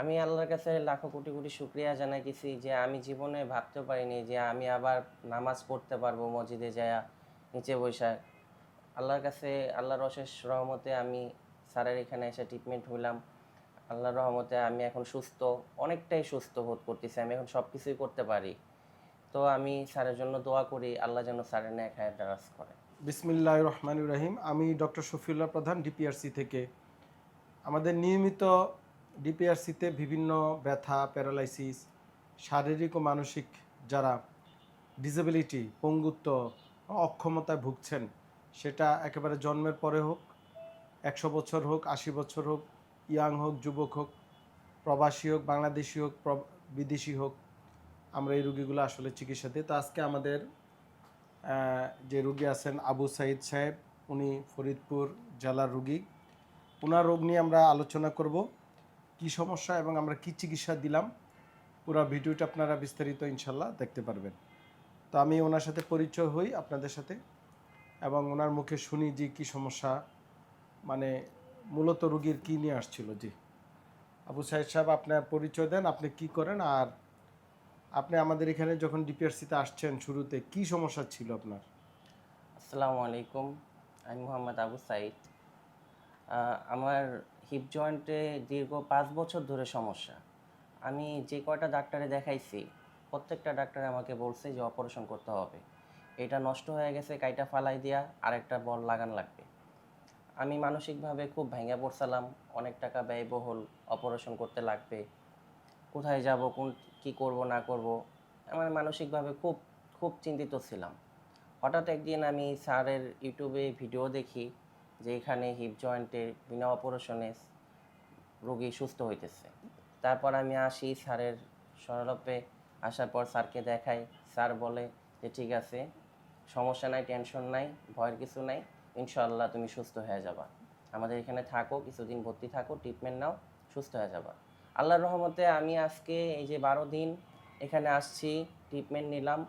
আমি আল্লাহর কাছে লাখো কোটি কোটি শুক্রিয়া জানাই জানাইতেছি যে আমি জীবনে ভাবতে পারিনি যে আমি আবার নামাজ পড়তে পারব মসজিদে যায়া নিচে বৈশা আল্লাহর কাছে, আল্লাহর অশেষ রহমতে আমি স্যারের এখানে এসে ট্রিটমেন্ট হইলাম। আল্লাহর রহমতে আমি এখন সুস্থ, অনেকটাই সুস্থ বোধ করতেছি। আমি এখন সব কিছুই করতে পারি। তো আমি স্যারের জন্য দোয়া করি, আল্লাহ যেন স্যারের ন্যায় খায়ের দারাজ করে। বিসমিল্লাহ রহমান রহিম। আমি ডক্টর শফিউল্লাহ প্রধান, ডিপিআরসি থেকে। আমাদের নিয়মিত ডিপিআরসিতে বিভিন্ন ব্যথা, প্যারালাইসিস, শারীরিক ও মানসিক যারা ডিসেবিলিটি, পঙ্গুত্ব অক্ষমতায় ভুগছেন, সেটা একেবারে জন্মের পরে হোক, একশো বছর হোক, আশি বছর হোক, ইয়াং হোক, যুবক হোক, প্রবাসী হোক, বাংলাদেশি হোক বিদেশি হোক, আমরা এই রুগীগুলো আসলে চিকিৎসা দিই। তো আজকে আমাদের যে রুগী আছেন আবু সাইদ সাহেব, উনি ফরিদপুর জেলার রুগী। ওনার রোগ নিয়ে আমরা আলোচনা করব। কি সমস্যা এবং আমরা কি চিকিৎসা দিলাম, পুরো ভিডিওটা আপনারা বিস্তারিত ইনশাল্লাহ দেখতে পারবেন। তো আমি ওনার সাথে পরিচয় হই আপনাদের সাথে এবং ওনার মুখে শুনি যে কি সমস্যা মানে মূলত রুগীর কি নিয়ে আসছিল, জি। আবু সাহেব সাহেব আপনার পরিচয় দেন, আপনি কি করেন আর আপনি আমাদের এখানে যখন ডিপিআরসিতে আসছেন শুরুতে কি সমস্যা ছিল আপনার? আসসালামু আলাইকুম, আমি মোহাম্মদ আবু সাইদ। আমার হিপ জয়েন্টে দীর্ঘ পাঁচ বছর ধরে সমস্যা। আমি যে কয়টা ডাক্তারে দেখাইছি, প্রত্যেকটা ডাক্তার আমাকে বলছে যে অপারেশন করতে হবে। এটা নষ্ট হয়ে গেছে, কাইটা ফালাই দিয়া আরেকটা বল লাগান লাগবে। আমি মানসিকভাবে খুব ভেঙে পড়ছিলাম, অনেক টাকা ব্যয়বহুল অপারেশন করতে লাগবে। কোথায় যাব, কোন, কি করব, না করব, আমার মানসিকভাবে খুব খুব চিন্তিত ছিলাম। হঠাৎ একদিন আমি স্যারের ইউটিউবে ভিডিও দেখি যে এখানে হিপ জয়েন্টে বিনা অপারেশনে রোগী সুস্থ হইতেছে। তারপর আমি আসি স্যারের সরলপে আসার পর স্যারকে দেখাই। স্যার বলে যে, ঠিক আছে, সমস্যা নাই টেনশন নাই, ভয়ের কিছু নাই ইনশাল্লাহ তুমি সুস্থ হয়ে যাবা। আমাদের এখানে থাকো, কিছুদিন ভর্তি থাকো ট্রিটমেন্ট নাও, সুস্থ হয়ে যাবা। আল্লাহর রহমতে আমি আজকে এই যে বারো দিন এখানে আসছি ট্রিটমেন্ট নিলাম।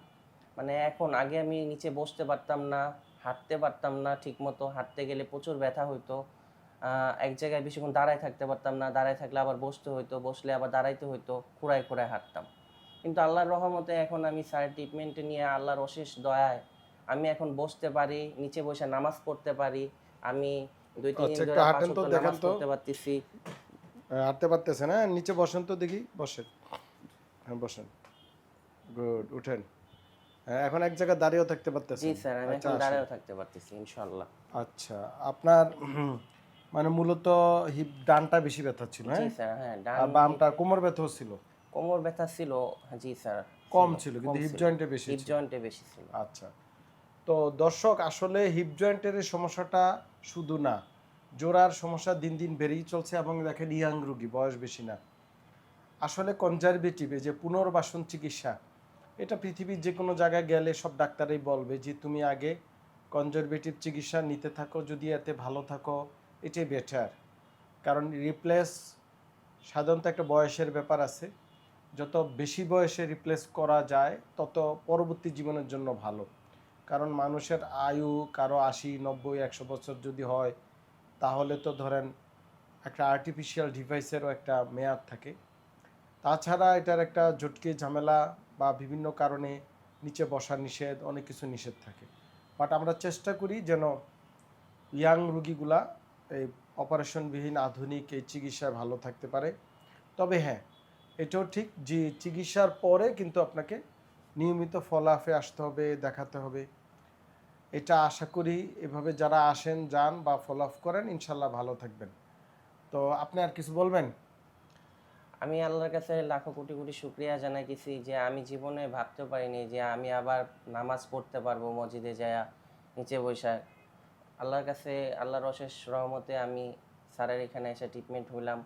মানে এখন আগে আমি নিচে বসতে পারতাম না হাঁটতে পারতাম না ঠিকমতো হাঁটতে গেলে প্রচুর ব্যথা হইতো। এক জায়গায় বেশিক্ষণ দাঁড়ায় থাকতে পারতাম না দাঁড়ায় থাকলে আবার বসতে হইতো বসলে আবার দাঁড়াইতে হইতো খুঁড়ায় খুঁড়ায় হাঁটতাম। কিন্তু আল্লাহর রহমতে এখন আমি স্যারের ট্রিটমেন্ট নিয়ে আল্লাহর অশেষ দয়ায় আমি এখন বসতে পারি নিচে বসে নামাজ পড়তে পারি আমি দুই তিন দিন আচ্ছা, ধরে পাঁচ ওয়াক্ত নামাজ। পড়তে পারতেছি। হাঁটতে পারতেছেন না নিচে বসেন তো দেখি বসেন। হ্যাঁ বসেন। গুড উঠেন। হ্যাঁ, এখন এক জায়গায় দাঁড়িয়েও থাকতে জি স্যার আমি আচ্ছা, এখন। দাঁড়ায়ও থাকতে পারতেছি ইনশাল্লাহ আচ্ছা আপনার মানে মূলত হিপ ডানটা বেশি ব্যথা ছিল জি হ্যাঁ? স্যার হ্যাঁ ডান বামটা কোমর ব্যথাও ছিল? কোমর ব্যথা ছিল জি স্যার কম ছিল কিন্তু হিপ জয়েন্টে বেশি হিপ। জয়েন্টে বেশি ছিল। আচ্ছা তো দর্শক আসলে হিপ জয়েন্টের সমস্যাটা শুধু না জোড়ার সমস্যা দিন দিন বেড়েই চলছে এবং দেখেন ইয়াং রুগী বয়স বেশি না। আসলে কনজারভেটিভ যে পুনর্বাসন চিকিৎসা এটা পৃথিবীর যে কোনো জায়গায় গেলে সব ডাক্তারই বলবে যে তুমি আগে কনজারভেটিভ চিকিৎসা নিতে থাকো, যদি এতে ভালো থাকো, এটাই বেটার কারণ রিপ্লেস সাধারণত একটা বয়সের ব্যাপার আছে। যত বেশি বয়সে রিপ্লেস করা যায়, তত পরবর্তী জীবনের জন্য ভালো। কারণ মানুষের আয়ু কারও আশি, নব্বই, একশো বছর যদি হয়, তাহলে তো ধরেন একটা আর্টিফিশিয়াল ডিভাইসেরও একটা মেয়াদ থাকে। তাছাড়া এটার একটা জটকে ঝামেলা বা বিভিন্ন কারণে নিচে বসা নিষেধ, অনেক কিছু নিষেধ থাকে। বাট আমরা চেষ্টা করি যেন ইয়াং রুগীগুলা এই অপারেশনবিহীন আধুনিক এই চিকিৎসায় ভালো থাকতে পারে। তবে হ্যাঁ এটাও ঠিক যে চিকিৎসার পরে কিন্তু আপনাকে নিয়মিত ফলাফে আসতে হবে, দেখাতে হবে। এটা আশা করি এভাবে যারা আসেন, যান বা ফলো আপ করেন, ইনশাল্লাহ ভালো থাকবেন। তো আপনি আর কিছু বলবেন? আমি আল্লাহর কাছে লাখো কোটি কোটি শুক্রিয়া জানাইতেছি যে আমি জীবনে ভাবতে পারিনি যে আমি আবার নামাজ পড়তে পারব মসজিদে যায়া নিচে বৈশা আল্লাহর কাছে আল্লাহর অশেষ রহমতে আমি স্যারের এখানে এসে ট্রিটমেন্ট হইলাম।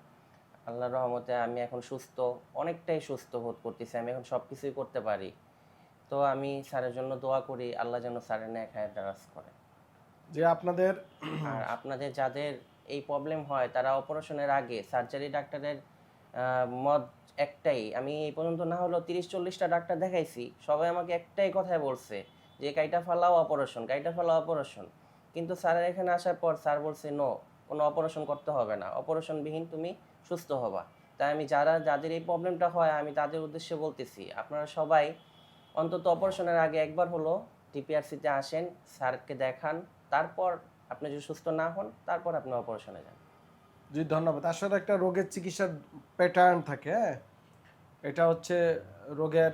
আল্লাহর রহমতে আমি এখন সুস্থ অনেকটাই সুস্থ বোধ করতেছি আমি এখন সব কিছুই করতে পারি। তো আমি স্যারের জন্য দোয়া করি আল্লাহ যেন স্যারের ন্যায় খায়ের দারাজ করে। যে আপনাদের আর আপনাদের যাদের এই প্রবলেম হয় তারা অপারেশনের আগে সার্জারি ডাক্তারের মত একটাই। আমি এই পর্যন্ত না হলেও তিরিশ চল্লিশটা ডাক্তার দেখাইছি, সবাই আমাকে একটাই কথাই বলছে যে কাইটা ফালাও অপারেশন, কাইটা ফালাও অপারেশন। কিন্তু স্যারের এখানে আসার পর স্যার বলছে, নো, কোনো অপারেশন করতে হবে না। অপারেশনবিহীন তুমি সুস্থ হবা। তাই আমি যারা, যাদের এই প্রবলেমটা হয়, আমি তাদের উদ্দেশ্যে বলতেছি, আপনারা সবাই অন্তত অপারেশনের আগে একবার হলো টিপিআরসিতে আসেন, স্যারকে দেখান, তারপর আপনি যদি সুস্থ না হন, তারপর আপনি অপারেশনে যান। জি, ধন্যবাদ। আসলে একটা রোগের চিকিৎসার প্যাটার্ন থাকে হ্যাঁ? এটা হচ্ছে রোগের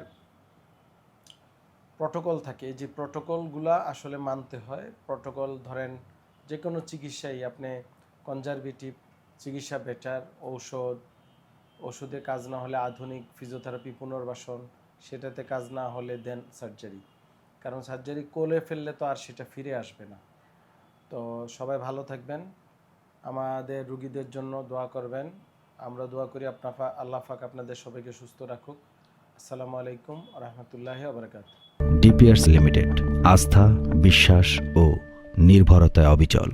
প্রটোকল থাকে। যে প্রটোকলগুলা আসলে মানতে হয়। প্রটোকল ধরেন যে কোনো চিকিৎসাই আপনি কনজারভেটিভ চিকিৎসা বেটার ঔষধ ওষুধে কাজ না হলে আধুনিক ফিজিওথেরাপি পুনর্বাসন, সেটাতে কাজ না হলে দেন সার্জারি কারণ সার্জারি কোলে ফেললে তো আর সেটা ফিরে আসবে না। তো সবাই ভালো থাকবেন। আমাদের রুগীদের জন্য দোয়া করবেন। আমরা দোয়া করি আপনার আল্লাহ ফাঁক আপনাদের সবাইকে সুস্থ রাখুক। আসসালামু আলাইকুম রহমতুল্লাহ আবরকাত ডিপিআরস লিমিটেড, আস্থা, বিশ্বাস ও নির্ভরতায় অবিচল।